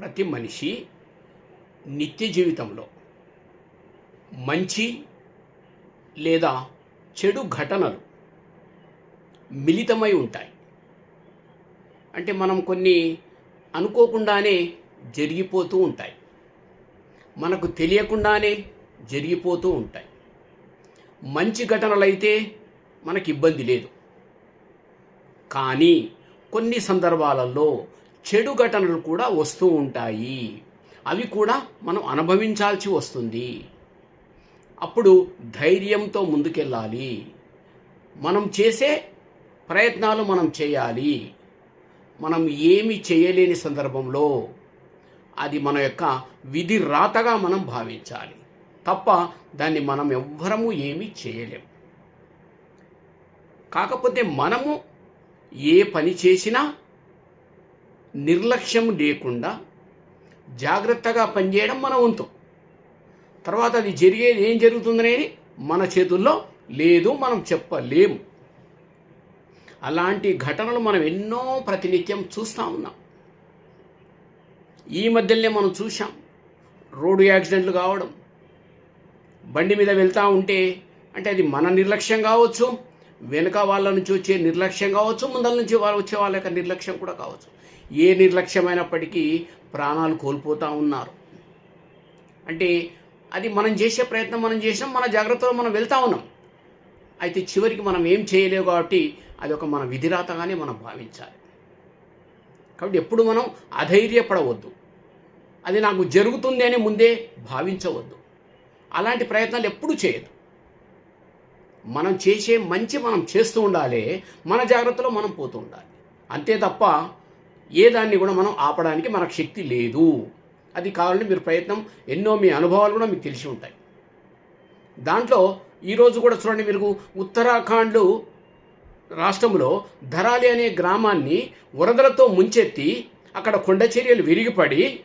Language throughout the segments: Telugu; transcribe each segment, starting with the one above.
ప్రతి మనిషి నిత్య జీవితంలో మంచి లేదా చెడు ఘటనలు మిళితమై ఉంటాయి. అంటే మనం కొన్ని అనుకోకుండానే జరిగిపోతూ ఉంటాయి. మనకు తెలియకుండానే జరిగిపోతూ ఉంటాయి. మంచి ఘటనలైతే మనకి ఇబ్బంది లేదు. కానీ కొన్ని సందర్భాలలో చెడు ఘటనలు కూడా వస్తూ ఉంటాయి. అవి కూడా మనం అనుభవించాల్సి వస్తుంది. అప్పుడు ధైర్యంతో ముందుకెళ్ళాలి. మనం చేసే ప్రయత్నాలు మనం చేయాలి. మనం ఏమి చేయలేని సందర్భంలో అది మన యొక్క విధి రాతగా మనం భావించాలి. తప్ప దాన్ని మనం ఎవ్వరము ఏమీ చేయలేం. కాకపోతే మనము ఏ పని చేసినా నిర్లక్ష్యం లేకుండా జాగ్రత్తగా పనిచేయడం మన వంతు. తర్వాత అది జరిగేది ఏం జరుగుతుందనేది మన చేతుల్లో లేదు మనం చెప్పలేము. అలాంటి ఘటనలు మనం ఎన్నో ప్రతినిత్యం చూస్తూ ఉన్నాం. ఈ మధ్యలోనే మనం చూసాం రోడ్డు యాక్సిడెంట్లు కావడం బండి మీద వెళ్తూ ఉంటే అంటే అది మన నిర్లక్ష్యం కావచ్చు వెనుక వాళ్ళ నుంచి వచ్చే నిర్లక్ష్యం కావచ్చు ముందల నుంచి వాళ్ళు వచ్చే వాళ్ళ యొక్క నిర్లక్ష్యం కూడా కావచ్చు. ఏ నిర్లక్ష్యమైనప్పటికీ ప్రాణాలు కోల్పోతూ ఉన్నారు. అంటే అది మనం చేసే ప్రయత్నం మనం చేసినాం మన జాగ్రత్తలో మనం వెళ్తా ఉన్నాం. అయితే చివరికి మనం ఏం చేయలేవు కాబట్టి అది ఒక మన విధిరాతగానే మనం భావించాలి. కాబట్టి ఎప్పుడు మనం అధైర్యపడవద్దు. అది నాకు జరుగుతుంది అని ముందే భావించవద్దు. అలాంటి ప్రయత్నాలు ఎప్పుడూ చేయదు మనం చేసే మంచి మనం చేస్తూ ఉండాలి మన జాగ్రత్తలో మనం పోతూ ఉండాలి. అంతే తప్ప ఏ దాన్ని కూడా మనం ఆపడానికి మనకు శక్తి లేదు. అది కావాలంటే మీరు ప్రయత్నం ఎన్నో మీ అనుభవాలు కూడా మీకు తెలిసి ఉంటాయి. దాంట్లో ఈరోజు కూడా చూడండి మీరు ఉత్తరాఖండ్లు రాష్ట్రంలో ధరాలి అనే గ్రామాన్ని వరదలతో ముంచెత్తి అక్కడ కొండ చర్యలు విరిగిపడి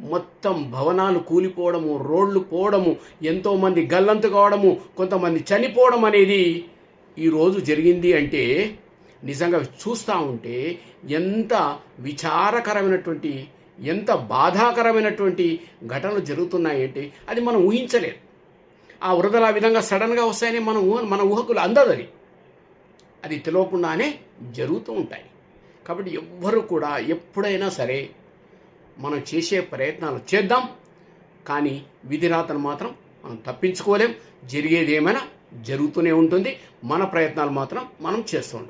మొత్తం భవనాలు కూలిపోవడము రోడ్లు పోవడము ఎంతోమంది గల్లంతు కావడము కొంతమంది చనిపోవడం అనేది ఈరోజు జరిగింది అంటే నిజంగా చూస్తూ ఉంటే ఎంత విచారకరమైనటువంటి ఎంత బాధాకరమైనటువంటి ఘటనలు జరుగుతున్నాయంటే అది మనం ఊహించలేదు ఆ వరదలు ఆ విధంగా సడన్గా వస్తాయని మనం ఊహ మన ఊహకులు అందదు అది. అది తెలియకుండానే జరుగుతూ ఉంటాయి. కాబట్టి ఎవ్వరు కూడా ఎప్పుడైనా సరే మనం చేసే ప్రయత్నాలు చేద్దాం. కానీ విధిరాతను మాత్రం మనం తప్పించుకోలేం. జరిగేది ఏమైనా జరుగుతూనే ఉంటుంది. మన ప్రయత్నాలు మాత్రం మనం చేస్తూ ఉండాలి.